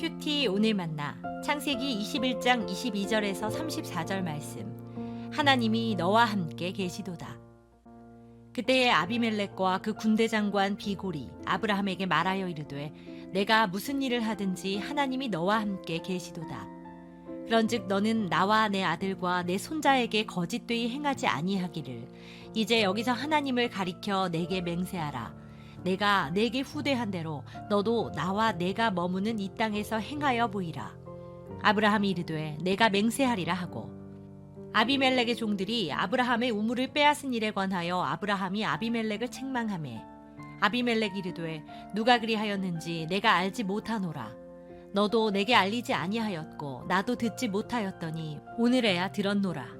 큐티 오늘 만나 창세기 21장 22절에서 34절 말씀 하나님이 너와 함께 계시도다. 그때에 아비멜렉과 그 군대 장관 비골이 아브라함에게 말하여 이르되 내가 무슨 일을 하든지 하나님이 너와 함께 계시도다. 그런즉 너는 나와 내 아들과 내 손자에게 거짓되이 행하지 아니하기를 이제 여기서 하나님을 가리켜 내게 맹세하라. 내가 내게 후대한 대로 너도 나와 내가 머무는 이 땅에서 행하여 보이라. 아브라함이 이르되 내가 맹세하리라 하고. 아비멜렉의 종들이 아브라함의 우물을 빼앗은 일에 관하여 아브라함이 아비멜렉을 책망하매 아비멜렉 이르되 누가 그리하였는지 내가 알지 못하노라. 너도 내게 알리지 아니하였고 나도 듣지 못하였더니 오늘에야 들었노라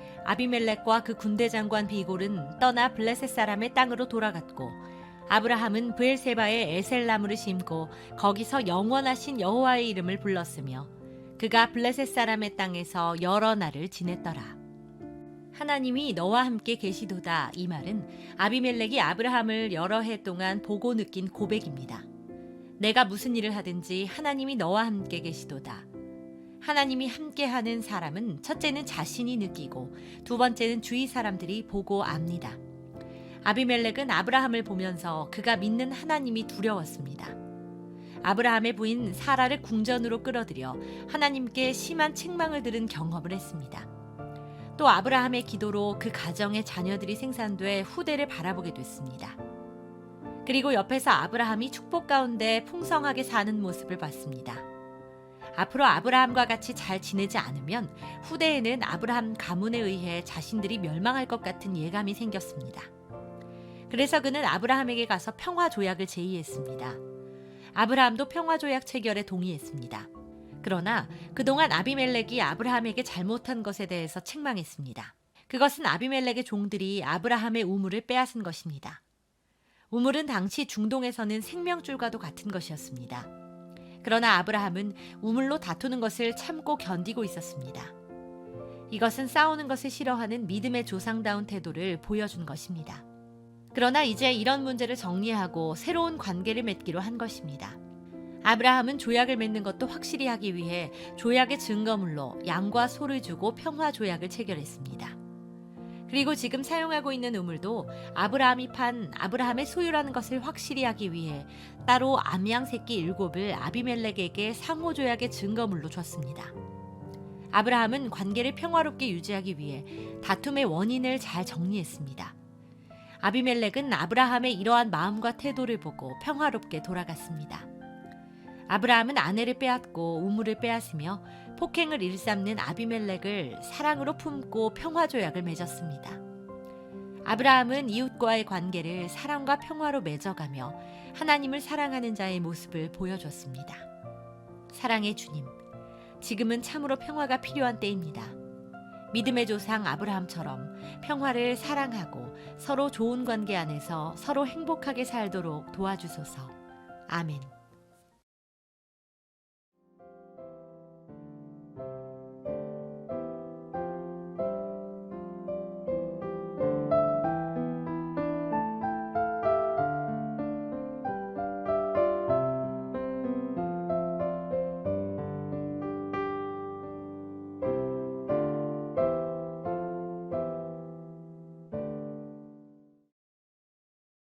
아비멜렉과 그 군대 장관 비골은 떠나 블레셋 사람의 땅으로 돌아갔고 아브라함은 부엘세바에 에셀나무를 심고 거기서 영원하신 여호와의 이름을 불렀으며 그가 블레셋 사람의 땅에서 여러 날을 지냈더라. 하나님이 너와 함께 계시도다 이 말은 아비멜렉이 아브라함을 여러 해 동안 보고 느낀 고백입니다. 내가 무슨 일을 하든지 하나님이 너와 함께 계시도다. 하나님이 함께하는 사람은 첫째는 자신이 느끼고 두 번째는 주위 사람들이 보고 압니다. 아비멜렉은 아브라함을 보면서 그가 믿는 하나님이 두려웠습니다. 아브라함의 부인 사라를 궁전으로 끌어들여 하나님께 심한 책망을 들은 경험을 했습니다. 또 아브라함의 기도로 그 가정의 자녀들이 생산돼 후대를 바라보게 됐습니다. 그리고 옆에서 아브라함이 축복 가운데 풍성하게 사는 모습을 봤습니다. 앞으로 아브라함과 같이 잘 지내지 않으면 후대에는 아브라함 가문에 의해 자신들이 멸망할 것 같은 예감이 생겼습니다. 그래서 그는 아브라함에게 가서 평화 조약을 제의했습니다. 아브라함도 평화 조약 체결에 동의했습니다. 그러나 그동안 아비멜렉이 아브라함에게 잘못한 것에 대해서 책망했습니다. 그것은 아비멜렉의 종들이 아브라함의 우물을 빼앗은 것입니다. 우물은 당시 중동에서는 생명줄과도 같은 것이었습니다. 그러나 아브라함은 우물로 다투는 것을 참고 견디고 있었습니다. 이것은 싸우는 것을 싫어하는 믿음의 조상다운 태도를 보여준 것입니다. 그러나 이제 이런 문제를 정리하고 새로운 관계를 맺기로 한 것입니다. 아브라함은 조약을 맺는 것도 확실히 하기 위해 조약의 증거물로 양과 소를 주고 평화 조약을 체결했습니다. 그리고 지금 사용하고 있는 우물도 아브라함이 판 아브라함의 소유라는 것을 확실히 하기 위해 따로 암양 새끼 일곱을 아비멜렉에게 상호 조약의 증거물로 줬습니다. 아브라함은 관계를 평화롭게 유지하기 위해 다툼의 원인을 잘 정리했습니다. 아비멜렉은 아브라함의 이러한 마음과 태도를 보고 평화롭게 돌아갔습니다. 아브라함은 아내를 빼앗고 우물을 빼앗으며 폭행을 일삼는 아비멜렉을 사랑으로 품고 평화 조약을 맺었습니다. 아브라함은 이웃과의 관계를 사랑과 평화로 맺어가며 하나님을 사랑하는 자의 모습을 보여줬습니다. 사랑의 주님, 지금은 참으로 평화가 필요한 때입니다. 믿음의 조상 아브라함처럼 평화를 사랑하고 서로 좋은 관계 안에서 서로 행복하게 살도록 도와주소서. 아멘.